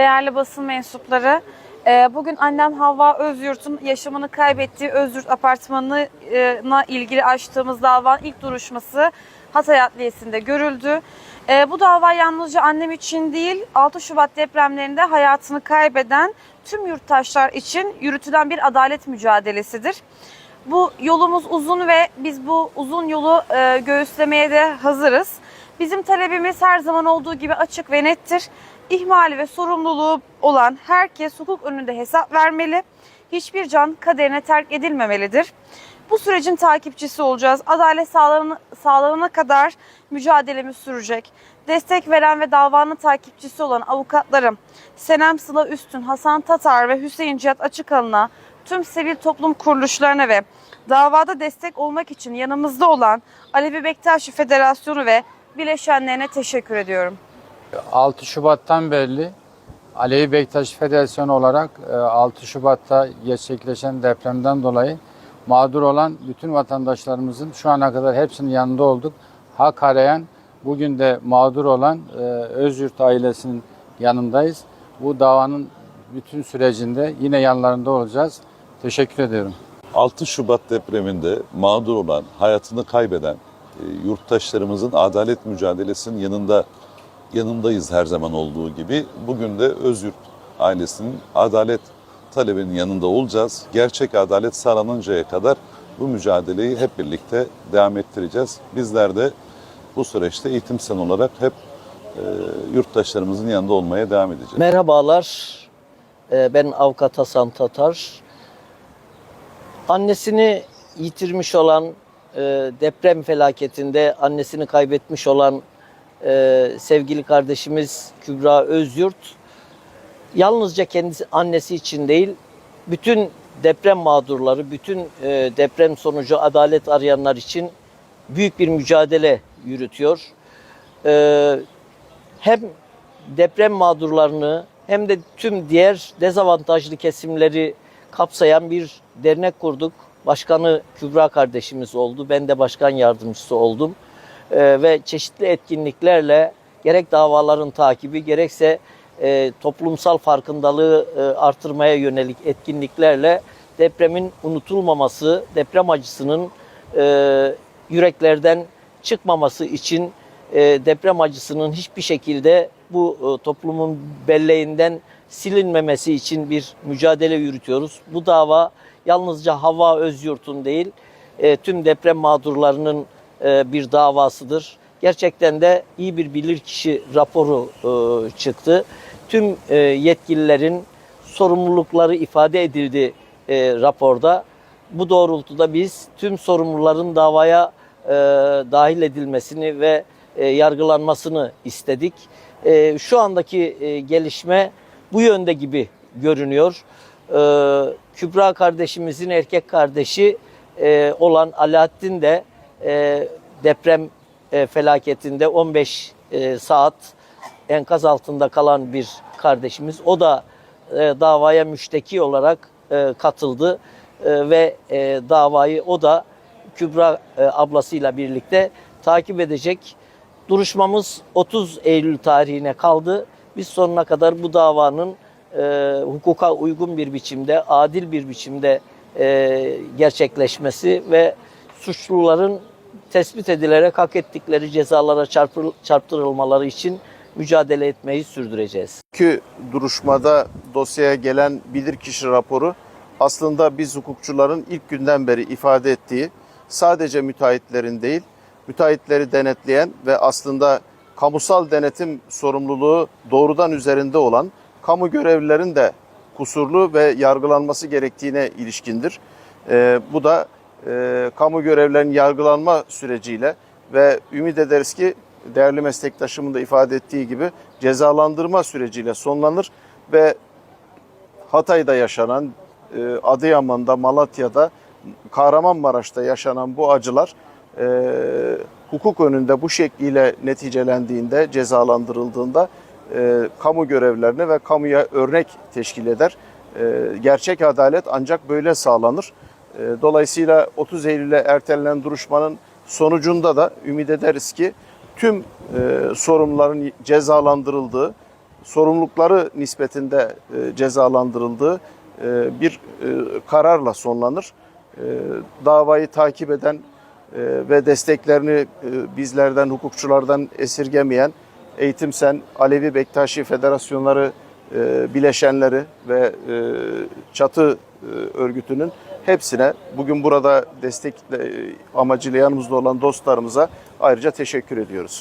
değerli basın mensupları. Ee, Bugün annem Havva Özyurt'un yaşamını kaybettiği Özyurt apartmanına ilgili açtığımız davanın ilk duruşması Hatay Adliyesi'nde görüldü. Ee, Bu dava yalnızca annem için değil 6 Şubat depremlerinde hayatını kaybeden tüm yurttaşlar için yürütülen bir adalet mücadelesidir. Bu yolumuz uzun ve biz bu uzun yolu e, göğüslemeye de hazırız. Bizim talebimiz her zaman olduğu gibi açık ve nettir. İhmali ve sorumluluğu olan herkes hukuk önünde hesap vermeli. Hiçbir can kaderine terk edilmemelidir. Bu sürecin takipçisi olacağız. Adalet sağlanana, sağlanana kadar mücadelemiz sürecek. Destek veren ve davanın takipçisi olan avukatlarım Senem Sıla Üstün, Hasan Tatar ve Hüseyin Cihat Açıkalın'a, tüm sivil toplum kuruluşlarına ve davada destek olmak için yanımızda olan Alevi Bektaşi Federasyonu ve bileşenlerine teşekkür ediyorum. 6 Şubat'tan beri Alevi Bektaş Federasyonu olarak e, 6 Şubat'ta gerçekleşen depremden dolayı mağdur olan bütün vatandaşlarımızın şu ana kadar hepsinin yanında olduk. Hak arayan, bugün de mağdur olan e, Özyurt ailesinin yanındayız. Bu davanın bütün sürecinde yine yanlarında olacağız. Teşekkür ediyorum. 6 Şubat depreminde mağdur olan, hayatını kaybeden e, yurttaşlarımızın adalet mücadelesinin yanında yanındayız her zaman olduğu gibi. Bugün de Özyurt ailesinin adalet talebinin yanında olacağız. Gerçek adalet sağlanıncaya kadar bu mücadeleyi hep birlikte devam ettireceğiz. Bizler de bu süreçte eğitimsel olarak hep e, yurttaşlarımızın yanında olmaya devam edeceğiz. Merhabalar, Ee, ben avukat Hasan Tatar. Annesini yitirmiş olan, e, deprem felaketinde annesini kaybetmiş olan e, sevgili kardeşimiz Kübra Özyurt, yalnızca kendisi annesi için değil, bütün deprem mağdurları, bütün e, deprem sonucu adalet arayanlar için büyük bir mücadele yürütüyor. Ee, hem deprem mağdurlarını hem de tüm diğer dezavantajlı kesimleri kapsayan bir dernek kurduk. Başkanı Kübra kardeşimiz oldu. Ben de başkan yardımcısı oldum. Ee, ve çeşitli etkinliklerle gerek davaların takibi gerekse e, toplumsal farkındalığı e, artırmaya yönelik etkinliklerle depremin unutulmaması, deprem acısının e, yüreklerden çıkmaması için e, deprem acısının hiçbir şekilde bu toplumun belleğinden silinmemesi için bir mücadele yürütüyoruz. Bu dava yalnızca Hava Özyurt'un değil, tüm deprem mağdurlarının bir davasıdır. Gerçekten de iyi bir bilirkişi raporu e, çıktı. Tüm e, yetkililerin sorumlulukları ifade edildi e, raporda. Bu doğrultuda biz tüm sorumluların davaya e, dahil edilmesini ve e, yargılanmasını istedik. E, şu andaki e, gelişme bu yönde gibi görünüyor. E, Kübra kardeşimizin erkek kardeşi e, olan Alaaddin de e, deprem e, felaketinde 15 e, saat enkaz altında kalan bir kardeşimiz. O da e, davaya müşteki olarak e, katıldı E, ve e, davayı o da Kübra e, ablasıyla birlikte takip edecek. Duruşmamız 30 Eylül tarihine kaldı. Biz sonuna kadar bu davanın e, hukuka uygun bir biçimde, adil bir biçimde e, gerçekleşmesi ve suçluların tespit edilerek hak ettikleri cezalara çarpır, çarptırılmaları için mücadele etmeyi sürdüreceğiz. Çünkü duruşmada dosyaya gelen bilirkişi raporu aslında biz hukukçuların ilk günden beri ifade ettiği sadece müteahhitlerin değil, müteahhitleri denetleyen ve aslında kamusal denetim sorumluluğu doğrudan üzerinde olan kamu görevlilerin de kusurlu ve yargılanması gerektiğine ilişkindir. Ee, bu da e, kamu görevlilerinin yargılanma süreciyle ve ümit ederiz ki değerli meslektaşımın da ifade ettiği gibi cezalandırma süreciyle sonlanır ve Hatay'da yaşanan, e, Adıyaman'da, Malatya'da, Kahramanmaraş'ta yaşanan bu acılar e, hukuk önünde bu şekliyle neticelendiğinde, cezalandırıldığında e, kamu görevlerine ve kamuya örnek teşkil eder. E, gerçek adalet ancak böyle sağlanır. E, dolayısıyla 30 Eylül'e ertelenen duruşmanın sonucunda da ümit ederiz ki tüm e, sorumluların cezalandırıldığı, sorumlulukları nispetinde e, cezalandırıldığı bir kararla sonlanır. Davayı takip eden ve desteklerini bizlerden, hukukçulardan esirgemeyen Eğitim Sen, Alevi Bektaşi Federasyonları bileşenleri ve çatı örgütünün hepsine bugün burada destek e, amacıyla yanımızda olan dostlarımıza ayrıca teşekkür ediyoruz.